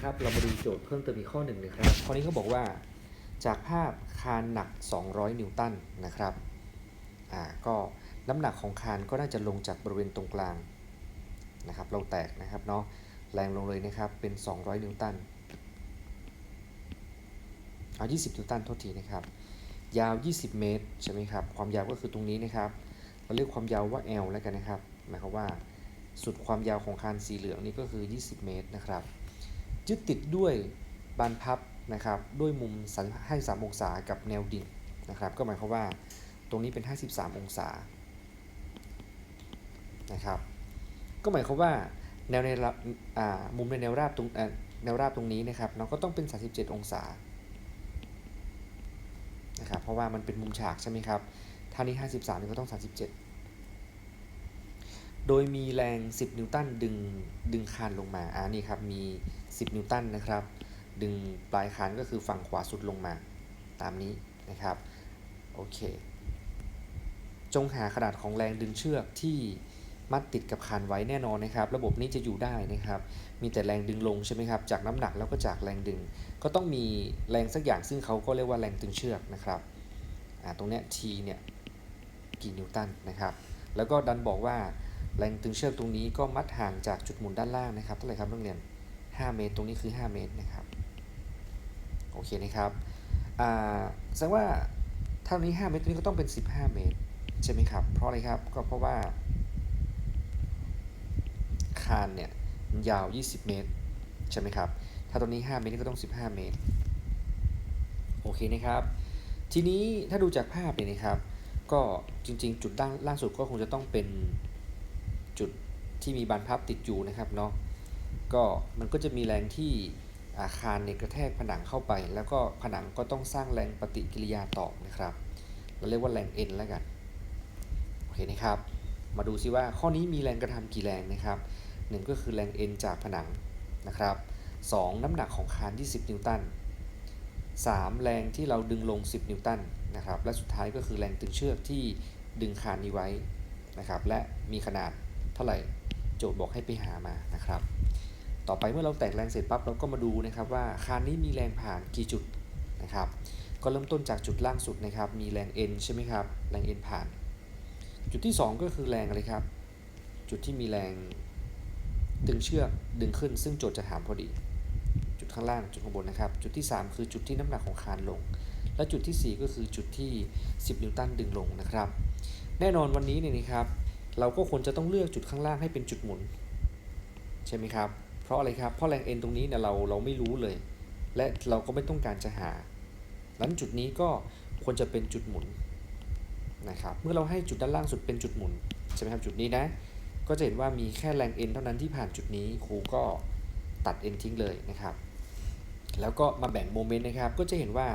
นะครับ เรามาดูโจทย์เพิ่มเติมอีกข้อหนึ่งนะครับ ข้อนี้เขาบอกว่าจากภาพคานหนัก 200 นิวตันนะครับอ่าก็น้ำหนักของคานก็น่าจะลงจากบริเวณตรงกลางนะครับ เราแตกนะครับเนาะแรงลงเลยนะครับเป็น 200 นิวตันเอา20 นิวตันโทษทีนะครับ ยาว 20 เมตรใช่ไหมครับ ความยาวก็คือตรงนี้นะครับ เราเรียกความยาวว่า L แล้วกันนะครับ หมายความว่า สุดความยาวของคานสีเหลืองนี่ก็คือ 20 เมตรนะครับ ยึดติดด้วยบานพับนะครับด้วยมุมสันให้3องศากับแนวดิ่งนะครับก็หมายความว่าตรงนี้เป็น 53 องศานะครับก็หมายความว่าแนวในมุมในแนวราบตรงแนวราบตรงนี้นะครับเราก็ต้องเป็น 37 องศานะครับเพราะว่ามันเป็นมุมฉากใช่ไหมครับท่านี้ 53นี่ก็ต้อง 37 โดยมีแรง 10 นิวตันดึงดึงคานลงมาอ่านี่ครับมี 10 นิวตันนะครับ ดึงปลายคานก็คือฝั่งขวาสุดลงมาตามนี้นะครับโอเค จงหาขนาดของแรงดึงเชือกที่มัดติดกับคานไว้แน่นอนนะครับ ระบบนี้จะอยู่ได้นะครับ มีแต่แรงดึงลงใช่ไหมครับ จากน้ำหนักแล้วก็จากแรงดึง ก็ต้องมีแรงสักอย่างซึ่งเขาก็เรียกว่าแรงตึงเชือกนะครับอ่าตรงเนี้ย T เนี่ยกี่นิวตันนะครับ แล้วก็ดันบอกว่า แรงตึงเชือกตรงนี้ก็มัดห่างจากจุดหมุนด้านล่างนะครับเท่าไหร่ครับนักเรียน 5 เมตร ตรงนี้คือ 5 เมตรนะครับ โอเคนะครับแสดงว่าถ้าตรงนี้ 5 เมตรตรงนี้ก็ต้องเป็น 15 เมตรใช่ไหมครับ เพราะอะไรครับ ก็เพราะว่า คานเนี่ยยาว 20 เมตรใช่ไหมครับ ถ้าตรงนี้ 5 เมตรนี่ก็ต้อง 15 เมตร โอเคนะครับ ทีนี้ถ้าดูจากภาพเนี่ยนะครับ ก็จริงๆ จุดด้านล่างสุดก็คงจะต้องเป็น จุดที่มีบานพับติดอยู่นะครับเนาะก็มันก็จะมีแรงที่อาคารเนี่ยกระแทกผนังเข้าไป แล้วก็ผนังก็ต้องสร้างแรงปฏิกิริยาตอบนะครับเราเรียกว่าแรง N แล้วกันโอเคนะครับ มาดูซิว่าข้อนี้มีแรงกระทำกี่แรงนะครับหนึ่งก็คือแรง N จากผนังนะครับสองน้ำหนักของคาน 20 นิวตัน 3 แรงที่เราดึงลง 10 นิวตันนะครับ และสุดท้ายก็คือแรงตึงเชือกที่ดึงคานนี้ไว้นะครับ และมีขนาด ท่าไหร่โจทย์บอกให้ไปหามานะครับ ต่อไปเมื่อเราแตกแรงเสร็จปั๊บเราก็มาดูนะครับว่าคานนี้มีแรงผ่านกี่จุดนะครับ ก็เริ่มต้นจากจุดล่างสุดนะครับ มีแรง N ใช่ไหมครับ แรง N ผ่าน จุดที่ 2 ก็คือแรงอะไรครับ จุดที่มีแรงดึงเชือกดึงขึ้น ซึ่งโจทย์จะถามพอดี จุดข้างล่างจุดข้างบนนะครับ จุดที่ 3 คือจุดที่น้ำหนักของคานลง และจุดที่ 4 ก็คือจุดที่ 10 นิวตันดึงลงนะครับ แน่นอนวันนี้เนี่ยนะครับ เราก็ควรจะต้องเลือกจุดข้างล่างให้เป็นจุดหมุน ใช่ไหมครับ เพราะอะไรครับเพราะแรง N ตรงนี้เนี่ยเราเราไม่รู้เลย และเราก็ไม่ต้องการจะหาดังนั้นจุดนี้ก็ควรจะเป็นจุดหมุนนะครับเมื่อเราให้จุดด้านล่างสุดเป็นจุดหมุนใช่ไหมครับจุดนี้นะก็จะเห็นว่ามีแค่แรง N เท่านั้นที่ผ่านจุดนี้ครูก็ตัด N ทิ้งเลยนะครับ แล้วก็มาแบ่งโมเมนต์นะครับ ก็จะเห็นว่า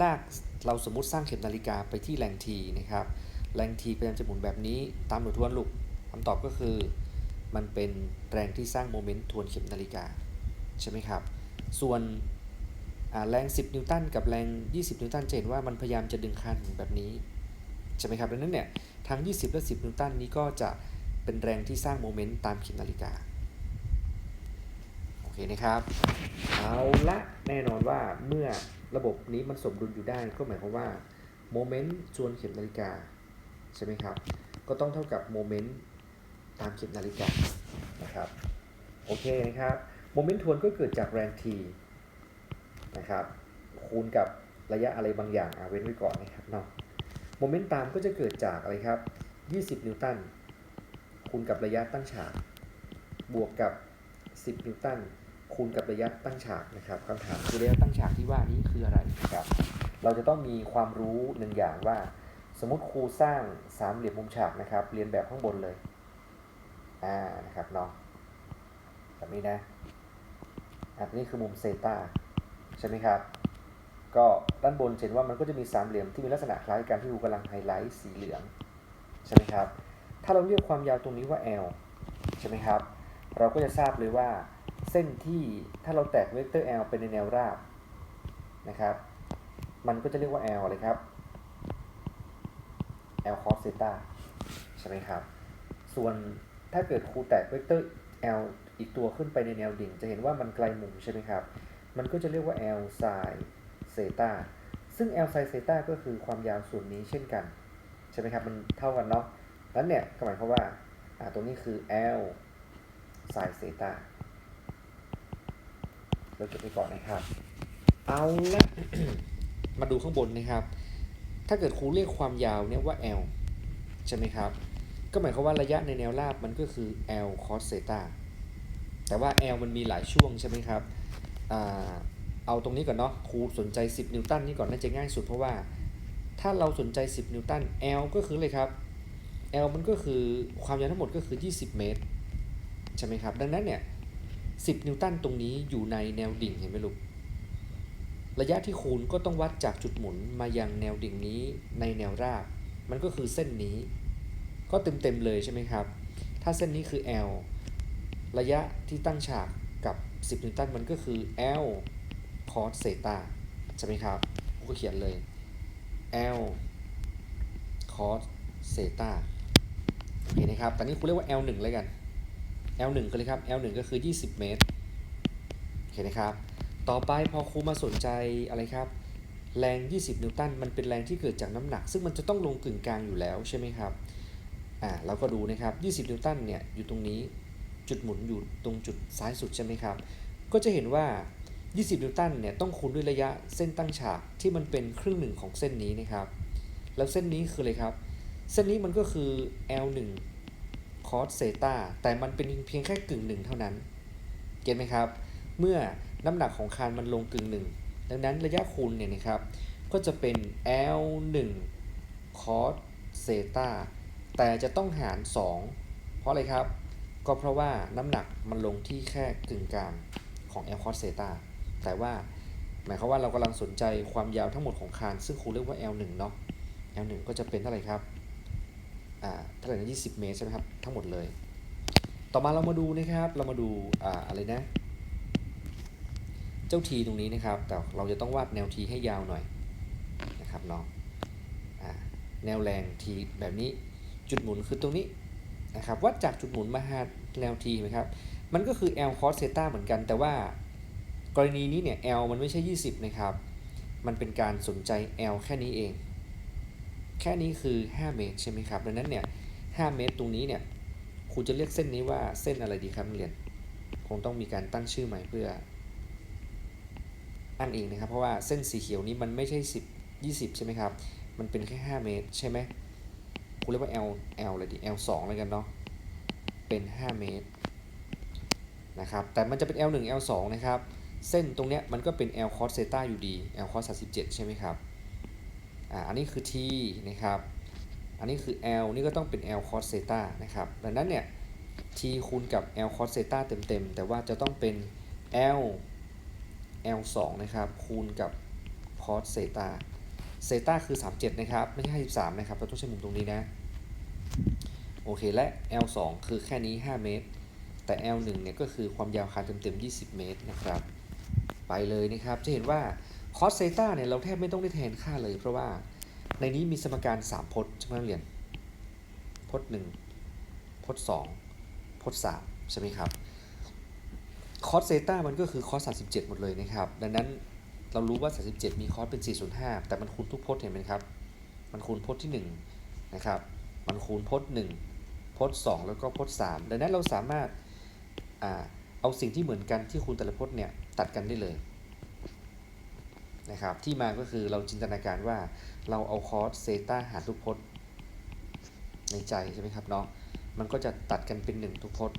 ลากเราสมมุติสร้างเข็มนาฬิกาไปที่แรง T นะครับ แรง T พยายามจะหมุนแบบนี้ตามหน่วยทวนลูกคำตอบก็คือ มันเป็นแรงที่สร้างโมเมนต์ทวนเข็มนาฬิกา ใช่ไหมครับ ส่วนแรง 10 นิวตันกับแรง 20 นิวตันจะเห็นว่ามันพยายามจะดึงคันแบบนี้ ใช่ไหมครับดังนั้นเนี่ยทั้ง 20 และ 10 นิวตันนี้ก็จะเป็นแรงที่สร้างโมเมนต์ตามเข็มนาฬิกา โอเคนะครับ เอาละแน่นอนว่าเมื่อระบบนี้มันสมดุลอยู่ได้ก็หมายความว่าโมเมนต์ส่วนเข็มนาฬิกา ใช่ไหมครับ ก็ต้องเท่ากับโมเมนต์ตามเข็มนาฬิกานะครับ โอเคนะครับ โมเมนต์ทวนก็เกิดจากแรง t นะครับ คูณกับระยะอะไรบางอย่างเอาเว้นไว้ก่อนนะครับเนาะ โมเมนต์ตามก็จะเกิดจากอะไรครับ 20 นิวตัน คูณกับระยะตั้งฉาก บวกกับ 10 นิวตัน คูณกับระยะตั้งฉากนะครับคำถามคือระยะตั้งฉากที่ว่านี้คืออะไรนะครับ เราจะต้องมีความรู้หนึ่งอย่างว่า สมมติครูสร้างสามเหลี่ยมมุมฉากนะครับ เรียนแบบข้างบนเลย อ่า นะครับเนาะแบบนี้นะอันนี้คือมุมเซตาใช่ไหมครับ ก็ด้านบนเห็นว่ามันก็จะมีสามเหลี่ยมที่มีลักษณะคล้ายกันที่ครูกำลังไฮไลท์สีเหลือง ใช่ไหมครับ ถ้าเราเรียกความยาวตรงนี้ว่า L ใช่ไหมครับ เราก็จะทราบเลยว่าเส้นที่ถ้าเราแตกเวกเตอร์ L เป็นในแนวราบนะครับ มันก็จะเรียกว่า L อะไรครับ L cos theta ใช่ไหมครับ ส่วนถ้าเกิดครูแตกเวกเตอร์ L อีกตัวขึ้นไปในแนวดิ่ง จะเห็นว่ามันไกลมุมใช่ไหมครับ มันก็จะเรียกว่า L sin เซตาซึ่ง L sin เซตาก็คือความยาวส่วนนี้เช่นกัน ใช่ไหมครับ มันเท่ากันเนาะนั้นเนี่ยก็หมายความว่าตรงนี้คือ L sin เซตาเราเก็บไปก่อนนะครับ เอาละ มาดูข้างบนนะครับ ถ้าเกิดครูเรียกความยาวเนี่ยว่า L ใช่ไหมครับ ก็หมายความว่าระยะในแนวราบมันก็คือ L cos เซตาแต่ว่า L มันมีหลายช่วงใช่ไหมครับอเอาตรงนี้ก่อนเนาะครูสนใจ 10 นิวตันนี่ก่อนน่าจะง่ายสุดเพราะว่า ถ้าเราสนใจ 10 นิวตัน L ก็คือเลยครับ L มันก็คือความยาวทั้งหมดก็คือ 20 เมตร ใช่ไหมครับ ดังนั้นเนี่ย 10 นิวตันตรงนี้อยู่ในแนวดิ่งเห็นไหมลูก ระยะที่คูณก็ต้องวัดจากจุดหมุนมายังแนวดิ่งนี้ในแนวราบ มันก็คือเส้นนี้ ก็เต็มๆเลยใช่ไหมครับ ถ้าเส้นนี้คือ L ระยะที่ตั้งฉากกับ 10 นิวตันมันก็คือ L cos เซตาใช่ไหมครับผมก็เขียนเลย L cos เซตาโอเคนะครับตอนนี้คุณเรียกว่า L 1เลยกัน L 1ก็เลยครับ L 1ก็คือ 20 เมตรโอเคนะครับ ต่อไปพอครูมาสนใจอะไรครับ แรง 20 นิวตันมันเป็นแรงที่เกิดจากน้ำหนัก ซึ่งมันจะต้องลงกึ่งกลางอยู่แล้วใช่ไหมครับอ่าเราก็ดูนะครับ 20 นิวตันเนี่ยอยู่ตรงนี้จุดหมุนอยู่ตรงจุดซ้ายสุดใช่ไหมครับ ก็จะเห็นว่า 20 นิวตันเนี่ยต้องคูณด้วยระยะเส้นตั้งฉากที่มันเป็นครึ่งหนึ่งของเส้นนี้นะครับ แล้วเส้นนี้คืออะไรครับ เส้นนี้มันก็คือ L1 cos เซตาแต่มันเป็นเพียงแค่กึ่งหนึ่งเท่านั้น เก็ตไหมครับ เมื่อ น้ำหนักของคานมันลงกึ่งหนึ่งดังนั้นระยะคูณเนี่ยนะครับ ก็จะเป็น L1 cos เซตาแต่จะต้องหาร 2 เพราะอะไรครับ ก็เพราะว่าน้ำหนักมันลงที่แค่กึ่งกลางของ L cos เซตาแต่ว่าหมายความว่าเรากำลังสนใจความยาวทั้งหมดของคาน ซึ่งครูเรียกว่า L1 เนาะ L1 ก็จะเป็นเท่าไหร่ครับ อ่า เท่าไหร่นะ20 เมตรใช่ไหมครับ ทั้งหมดเลย ต่อมาเรามาดูนะครับ เรามาดู อ่า อะไรนะ เจ้าทีตรงนี้นะครับ แต่เราจะต้องวาดแนวทีให้ยาวหน่อยนะครับเนาะอ่าแนวแรงทีแบบนี้จุดหมุนคือตรงนี้นะครับวัดจากจุดหมุนมาหาแนวทีไหมครับมันก็คือ L cos เซตาเหมือนกัน แต่ว่ากรณีนี้เนี่ย L มันไม่ใช่ 20 นะครับ มันเป็นการสนใจ L แค่นี้เอง แค่นี้คือ 5 เมตรใช่ไหมครับดังนั้นเนี่ย 5 เมตรตรงนี้เนี่ยครูจะเรียกเส้นนี้ว่าเส้นอะไรดีครับนักเรียน คงต้องมีการตั้งชื่อใหม่เพื่อ อ้างเองนะครับ เพราะว่าเส้นสีเขียวนี้มันไม่ใช่ 10 20 ใช่ไหมครับ มันเป็นแค่ 5 เมตรใช่ไหมครูเรียกว่า L L เลยดิ L 2เลยกันเนาะ เป็น 5 เมตรนะครับ แต่มันจะเป็น L 1 L 2นะครับ เส้นตรงเนี้ยมันก็เป็น L cos เซตาอยู่ดี L cos 37ใช่ไหมครับ อ่า อันนี้คือ T นะครับ อันนี้คือ L นี่ก็ต้องเป็น L cos เซตานะครับ ดังนั้นเนี่ย T คูณกับ L cos เซตาเต็มๆ แต่ว่าจะต้องเป็น L L 2นะครับคูณกับ cos เซตาเซตาคือ 37 นะครับ ไม่ใช่ 53 นะครับ เราต้องใช้มุมตรงนี้นะ โอเค และ L 2คือแค่นี้ 5 เมตร แต่ L 1เนี่ยก็คือความยาวคานเต็มๆ 20 เมตรนะครับ ไปเลยนะครับ จะเห็นว่า cos เซตาเนี่ยเราแทบไม่ต้องได้แทนค่าเลย เพราะว่าในนี้มีสมการ 3 พจน์ใช่ไหมนักเรียน พจน์1พจน์2พจน์3ใช่ไหมครับ cos เซต้ามันก็คือ cos 37 หมดเลยนะครับ ดังนั้นเรารู้ว่า 37 มี cos เป็น 405 แต่มันคูณทุกพจน์เห็นไหมครับ มันคูณพจน์ที่1นะครับ มันคูณพจน์1พจน์2แล้วก็พจน์3ดังนั้นเราสามารถอ่าเอาสิ่งที่เหมือนกันที่คูณแต่ละพจน์เนี่ยตัดกันได้เลยนะครับที่มาก็คือเราจินตนาการว่าเราเอา cos เซต้าหารทุกพจน์ในใจใช่ไหมครับเนาะมันก็จะตัดกันเป็น 1 ทุกพจน์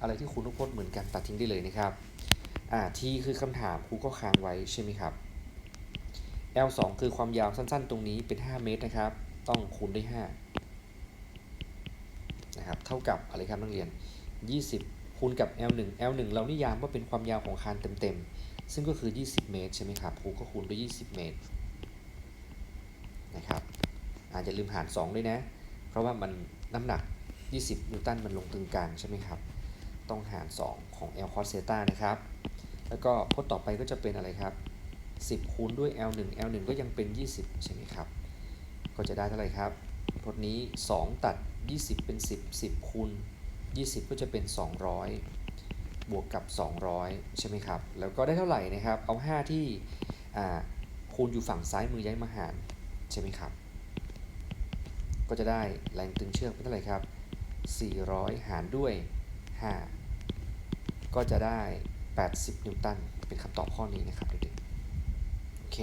อะไรที่คูณทุกพจน์เหมือนกันตัดทิ้งได้เลยนะครับอ่า t คือคำถามครูก็ค้างไว้ใช่ไหมครับ l 2 คือความยาวสั้นๆ ตรงนี้เป็น 5 เมตรนะครับ ต้องคูณด้วย5นะครับเท่ากับอะไรครับนักเรียน 20คูณกับ l 1 l 1 เรานิยามว่าเป็นความยาวของคานเต็มๆ ซึ่งก็คือ 20 เมตรใช่ไหมครับครูก็คูณด้วย 20 เมตรนะครับอาจจะลืมหาร 2 ด้วยนะ เพราะว่ามันน้ำหนัก 20 นิวตันมันลงตึงกลางใช่ไหมครับ ต้องหาร 2 ของ L cos theta นะครับ แล้วก็พจน์ต่อไปก็จะเป็นอะไรครับ 10 คูณด้วย L 1 L 1ก็ยังเป็น 20 ใช่ไหมครับ ก็จะได้เท่าไหร่ครับพจน์นี้ 2 ตัด 20 เป็น 10 10 คูณ 20 ก็จะเป็น 200 บวกกับ 200 ใช่ไหมครับ แล้วก็ได้เท่าไหร่นะครับ เอา 5 ที่คูณอยู่ฝั่งซ้ายมือย้ายมาหาร ใช่ไหมครับ ก็จะได้แรงตึงเชือกเป็นเท่าไหร่ครับ 400 หารด้วย 5 ก็จะได้ 80 นิวตัน เป็นคำตอบข้อนี้นะครับเด็กๆโอเค